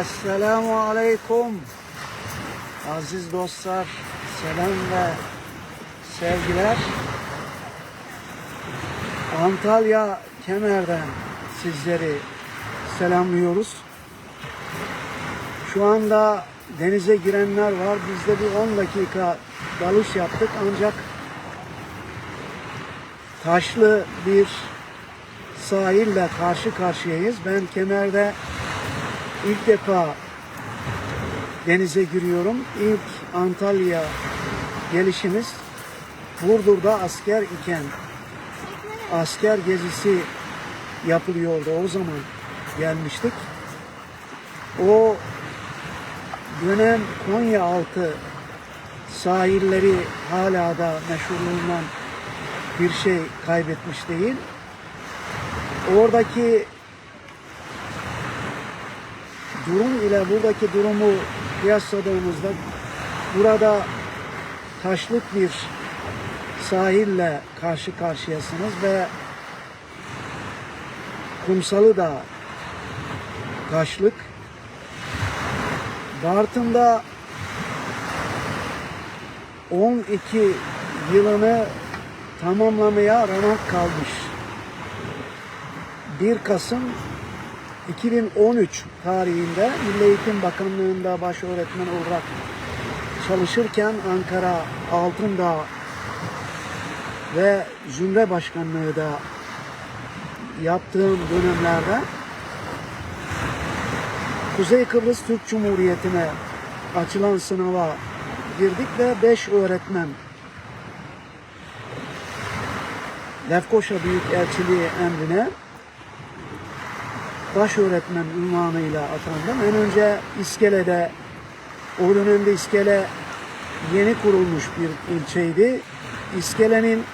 Esselamu Aleyküm. Aziz dostlar, selam ve sevgiler. Antalya Kemer'den sizleri selamlıyoruz. Şu anda denize girenler var. Biz de bir 10 dakika dalış yaptık ancak taşlı bir sahille karşı karşıyayız. Ben Kemer'de ilk defa denize giriyorum. İlk Antalya gelişimiz Burdur'da asker iken asker gezisi yapılıyordu. O zaman gelmiştik. O dönem Konya altı sahilleri hala da meşhurluğundan bir şey kaybetmiş değil. Oradaki durum ile buradaki durumu kıyasladığımızda burada taşlık bir sahille karşı karşıyasınız ve kumsalı da taşlık. Bartın'da 12 yılını tamamlamaya ramak kalmış. 1 Kasım 2013 tarihinde Milli Eğitim Bakanlığı'nda baş öğretmen olarak çalışırken Ankara Altındağ ve Zümre Başkanlığı da yaptığım dönemlerde Kuzey Kıbrıs Türk Cumhuriyeti'ne açılan sınava girdik ve 5 öğretmen Lefkoşa Büyükelçiliği emrine baş öğretmen unvanıyla atandım. En önce İskele'de, o dönemde İskele yeni kurulmuş bir ilçeydi. İskele'nin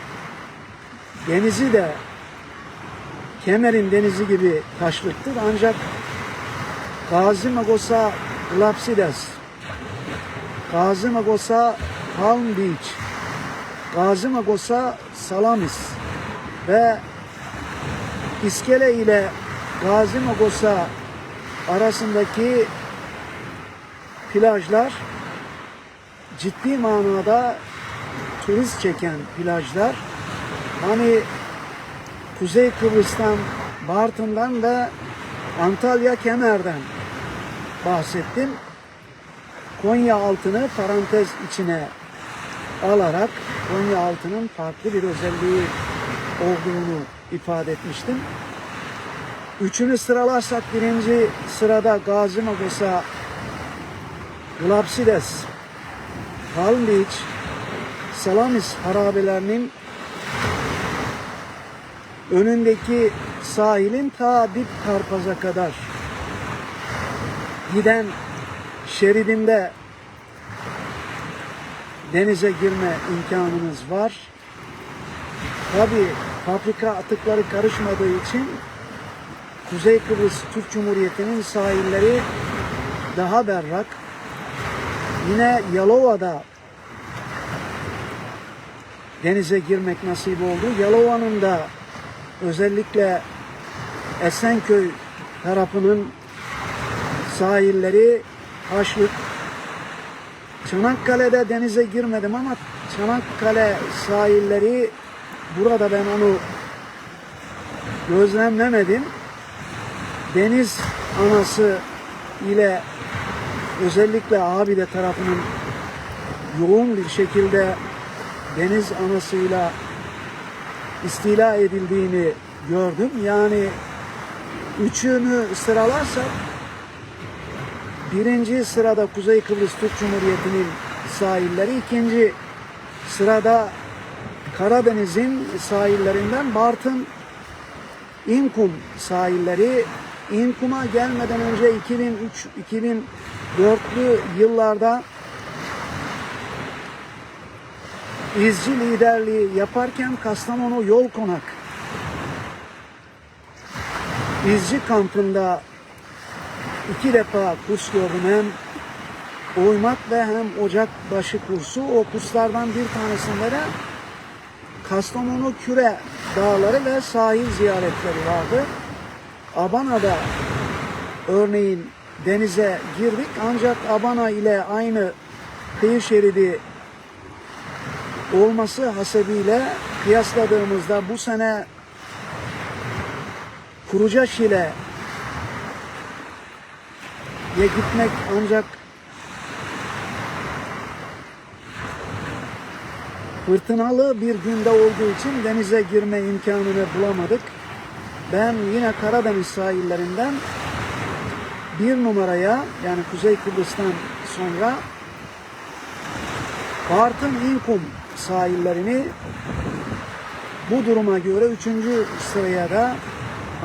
denizi de Kemer'in denizi gibi taşlıktır. Ancak Gazi Magosa Glapsides, Gazi Magosa Palm Beach, Gazi Magosa Salamis ve İskele ile Gazi Magosa arasındaki plajlar ciddi manada turist çeken plajlar. Hani Kuzey Kıbrıs'tan, Bartın'dan ve Antalya Kemer'den bahsettim. Konya altını parantez içine alarak Konya altının farklı bir özelliği olduğunu ifade etmiştim. Üçünü sıralarsak birinci sırada Gazi Magosa, Glapsides, Palm Beach, Salamis harabelerinin önündeki sahilin ta dip Karpaz'a kadar giden şeridinde denize girme imkanınız var. Tabi fabrika atıkları karışmadığı için Kuzey Kıbrıs Türk Cumhuriyeti'nin sahilleri daha berrak. Yine Yalova'da denize girmek nasip oldu. Yalova'nın da özellikle Esenköy tarafının sahilleri haşlık. Çanakkale'de denize girmedim ama Çanakkale sahilleri burada ben onu gözlemlemedim. Deniz anası ile özellikle Abide tarafının yoğun bir şekilde deniz anasıyla istila edildiğini gördüm. Yani üçünü sıralarsak birinci sırada Kuzey Kıbrıs Türk Cumhuriyeti'nin sahilleri, ikinci sırada Karadeniz'in sahillerinden Bartın İnkum sahilleri İnkum'a gelmeden önce 2003-2004'lü yıllarda izci liderliği yaparken Kastamonu Yol Konak izci kampında iki defa kurs gördüm. Hem oymak ve hem ocakbaşı kursu. O kurslardan bir tanesinde de Kastamonu Küre dağları ve sahil ziyaretleri vardı. Abana'da örneğin denize girdik. Ancak Abana ile aynı kıyı şeridi olması hasebiyle kıyasladığımızda bu sene Kurucaş ile ye gitmek ancak fırtınalı bir günde olduğu için denize girme imkanını bulamadık. Ben yine Karadeniz sahillerinden bir numaraya yani Kuzey Kıbrıs'tan sonra Bartın İnkum sahillerini bu duruma göre üçüncü sıraya da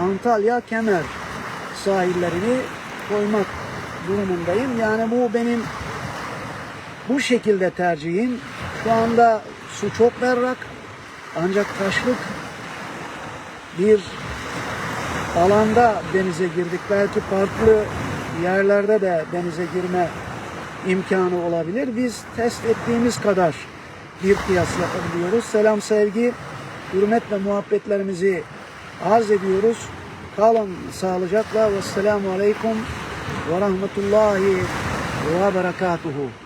Antalya Kemer sahillerini koymak durumundayım. Yani bu benim bu şekilde tercihim. Şu anda su çok berrak ancak taşlık bir alanda denize girdik. Belki farklı yerlerde de denize girme imkanı olabilir. Biz test ettiğimiz kadar bir kıyas yapabiliyoruz. Selam, sevgi, hürmet ve muhabbetlerimizi arz ediyoruz. Kalın sağlıcakla ve selamu aleyküm ve rahmetullahi ve berekatuhu.